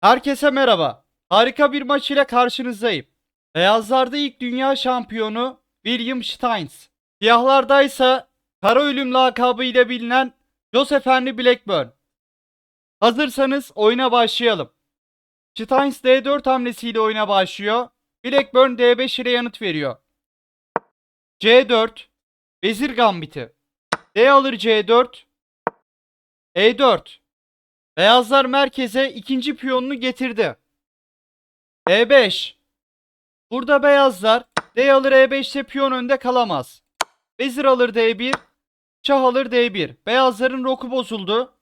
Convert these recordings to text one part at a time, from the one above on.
Herkese merhaba. Harika bir maç ile karşınızdayım. Beyazlarda ilk dünya şampiyonu William Steins. Siyahlarda ise Kara Ölüm lakabı ile bilinen Joseph Henry Blackburn. Hazırsanız oyuna başlayalım. Steins D4 hamlesiyle oyuna başlıyor. Blackburn D5 ile yanıt veriyor. C4 Vezir Gambiti D alır C4 E4 Beyazlar merkeze ikinci piyonunu getirdi. E5. Burada beyazlar D alır E5 ile piyon önde kalamaz. Vezir alır D1. Şah alır D1. Beyazların roku bozuldu.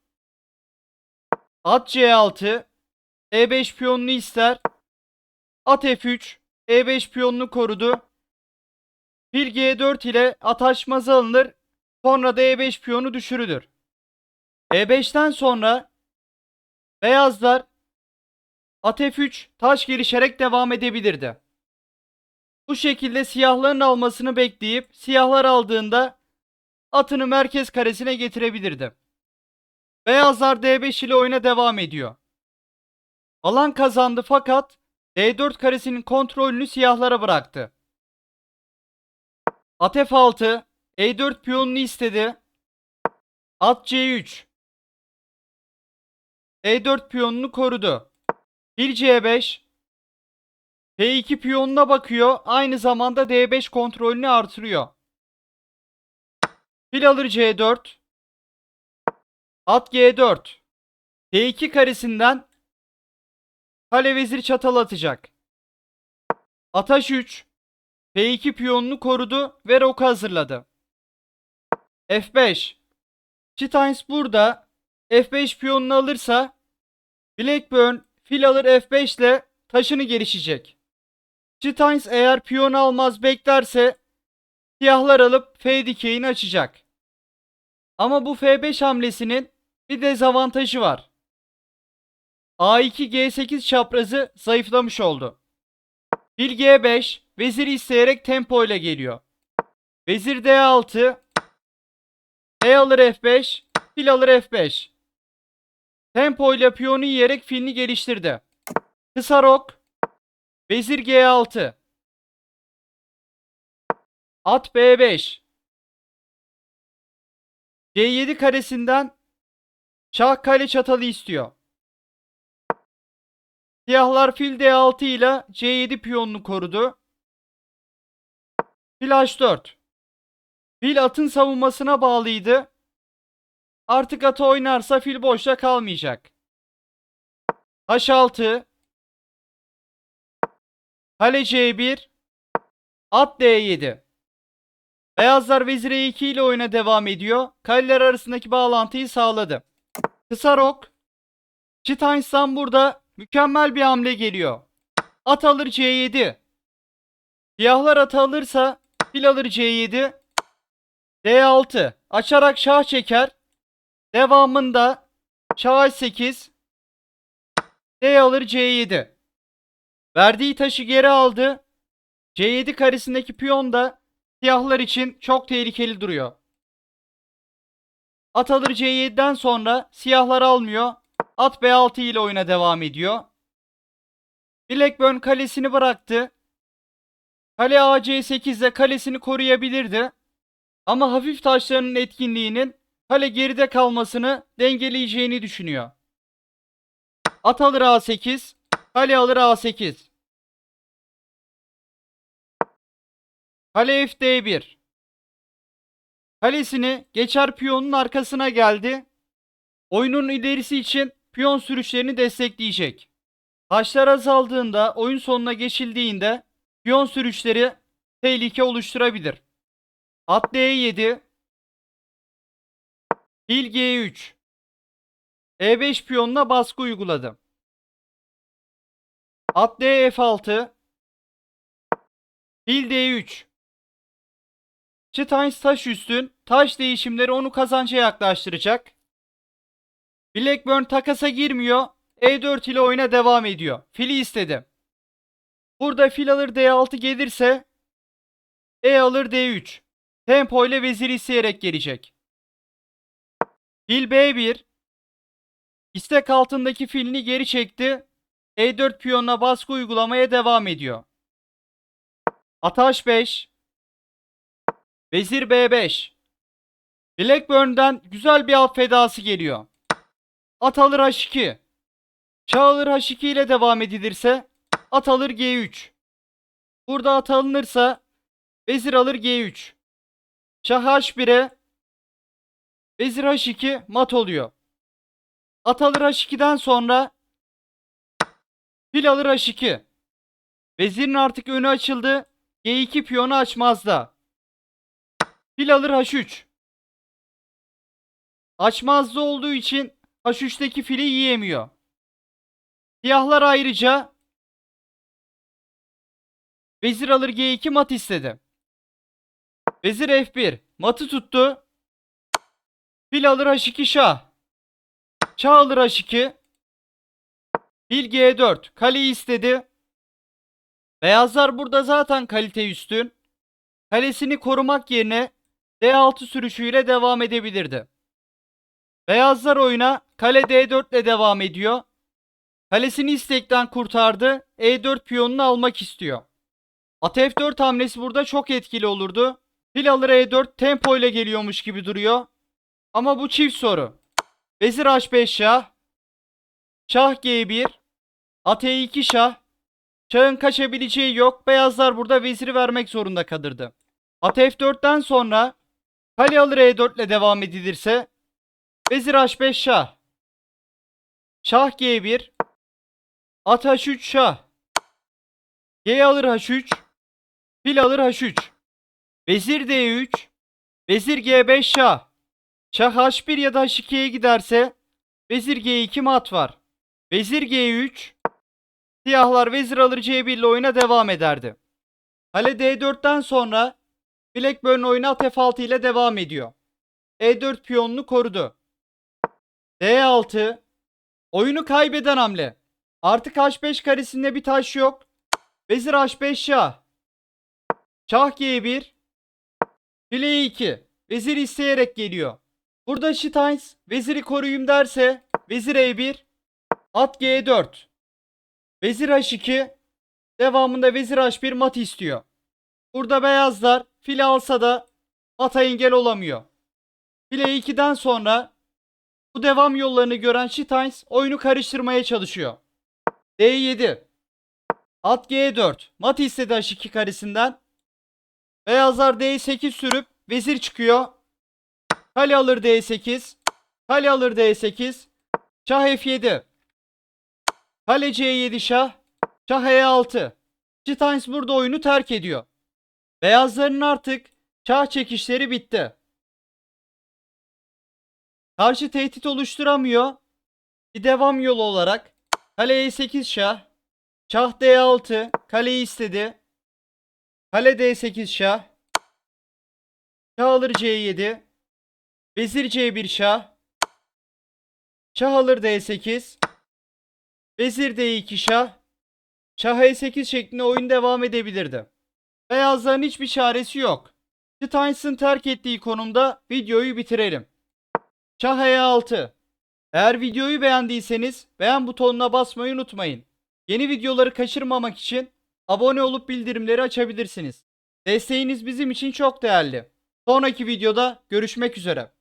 At C6. E5 piyonunu ister. At F3. E5 piyonunu korudu. Fil G4 ile at açmazı alınır. Sonra da E5 piyonu düşürülür. E5'ten sonra Beyazlar at F3 taş gelişerek devam edebilirdi. Bu şekilde siyahların almasını bekleyip siyahlar aldığında atını merkez karesine getirebilirdi. Beyazlar D5 ile oyuna devam ediyor. Alan kazandı fakat D4 karesinin kontrolünü siyahlara bıraktı. At F6 E4 piyonunu istedi. At C3 E4 piyonunu korudu. Fil C5 P2 piyonuna bakıyor. Aynı zamanda D5 kontrolünü artırıyor. Fil alır C4 At G4 P2 karesinden Kale vezir çatal atacak. At H3 P2 piyonunu korudu ve roku hazırladı. F5 Steins burada F5 piyonunu alırsa Blackburn fil alır F5 ile taşını gelişecek. Steins eğer piyon almaz beklerse siyahlar alıp F dikeyini açacak. Ama bu F5 hamlesinin bir dezavantajı var. A2 G8 çaprazı zayıflamış oldu. Fil G5 veziri isteyerek tempo ile geliyor. Vezir D6 E alır F5 fil alır F5 Tempo ile piyonu yiyerek filini geliştirdi. Kısa rok. Vezir G6. At B5. C7 karesinden şah kale çatalı istiyor. Siyahlar fil D6 ile C7 piyonunu korudu. Fil H4. Fil atın savunmasına bağlıydı. Artık atı oynarsa fil boşta kalmayacak. H6 Kale C1 At D7 Beyazlar vezir E2 ile oyuna devam ediyor. Kaleler arasındaki bağlantıyı sağladı. Kısa rok Chitains'tan burada mükemmel bir hamle geliyor. At alır C7 Siyahlar atı alırsa fil alır C7 D6 açarak şah çeker. Devamında Şah 8 D alır C7. Verdiği taşı geri aldı. C7 karesindeki piyon da siyahlar için çok tehlikeli duruyor. At alır C7'den sonra siyahlar almıyor. At B6 ile oyuna devam ediyor. Blackburn kalesini bıraktı. Kale AC8 ile kalesini koruyabilirdi. Ama hafif taşlarının etkinliğinin kale geride kalmasını dengeleyeceğini düşünüyor. At alır A8, kale alır A8. Kale FD1. Kalesini geçer piyonun arkasına geldi. Oyunun ilerisi için piyon sürüşlerini destekleyecek. Taşlar azaldığında, oyun sonuna geçildiğinde piyon sürüşleri tehlike oluşturabilir. At D7, Fil G3. E5 piyonuna baskı uyguladı. At D F6. Fil D3. Steins taş üstün. Taş değişimleri onu kazanca yaklaştıracak. Blackburn takasa girmiyor. E4 ile oyuna devam ediyor. Fili istedi. Burada fil alır D6 gelirse E alır D3. Tempo ile veziri isteyerek gelecek. Fil B1 istek altındaki filini geri çekti E4 piyonuna baskı uygulamaya devam ediyor. At H5. Vezir B5. Blackburn'dan güzel bir alt fedası geliyor. At alır H2. Şah alır H2 ile devam edilirse at alır G3. Burada at alınırsa vezir alır G3. Şah H1'e vezir H2 mat oluyor. At alır H2'den sonra fil alır H2. Vezirin artık önü açıldı. G2 piyonu açmazda. Fil alır H3. Açmazda olduğu için H3'teki fili yiyemiyor. Siyahlar ayrıca Vezir alır G2 mat istedi. Vezir F1 matı tuttu. Fil alır H2 şah. Şah alır H2. Fil G4 kaleyi istedi. Beyazlar burada zaten kalite üstün. Kalesini korumak yerine D6 sürüşüyle devam edebilirdi. Beyazlar oyuna kale D4 ile devam ediyor. Kalesini istekten kurtardı. E4 piyonunu almak istiyor. At F4 hamlesi burada çok etkili olurdu. Fil alır E4 tempo ile geliyormuş gibi duruyor. Ama bu çift soru. Vezir H5 şah. Şah G1. At E2 şah. Şahın kaçabileceği yok. Beyazlar burada veziri vermek zorunda kalırdı. At F4'ten sonra kale alır E4 ile devam edilirse Vezir H5 şah. Şah G1. At H3 şah. G alır H3. Fil alır H3. Vezir D3. Vezir G5 şah. Şah H1 ya da H2'ye giderse Vezir G2 mat var. Vezir G3. Siyahlar vezir alır C1 ile oyuna devam ederdi. Kale D4'ten sonra Blackburn oyunu at F6 ile devam ediyor. E4 piyonunu korudu. D6 Oyunu kaybeden hamle. Artık H5 karesinde bir taş yok. Vezir H5 şah. Şah G1. File 2. Vezir isteyerek geliyor. Burada Steins veziri koruyayım derse vezir E1. At G4. Vezir H2. Devamında vezir H1 mat istiyor. Burada beyazlar file alsa da mata engel olamıyor. File 2'den sonra bu devam yollarını gören Steins oyunu karıştırmaya çalışıyor. D7. At G4. Mat istedi H2 karesinden. Beyazlar D8 sürüp vezir çıkıyor. Kale alır D8. Kale alır D8. Şah F7. Kale C7 şah. Şah E6. Steins burada oyunu terk ediyor. Beyazların artık şah çekişleri bitti. Karşı tehdit oluşturamıyor. Bir devam yolu olarak kale E8 şah. Şah D6. Kaleyi istedi. Kale D8 şah. Şah alır C7. Vezir C1 şah. Şah alır D8. Vezir D2 şah. Şah E8 şeklinde oyun devam edebilirdi. Beyazların hiçbir çaresi yok. Steins'ın terk ettiği konumda videoyu bitirelim. Şah E6. Eğer videoyu beğendiyseniz beğen butonuna basmayı unutmayın. Yeni videoları kaçırmamak için abone olup bildirimleri açabilirsiniz. Desteğiniz bizim için çok değerli. Sonraki videoda görüşmek üzere.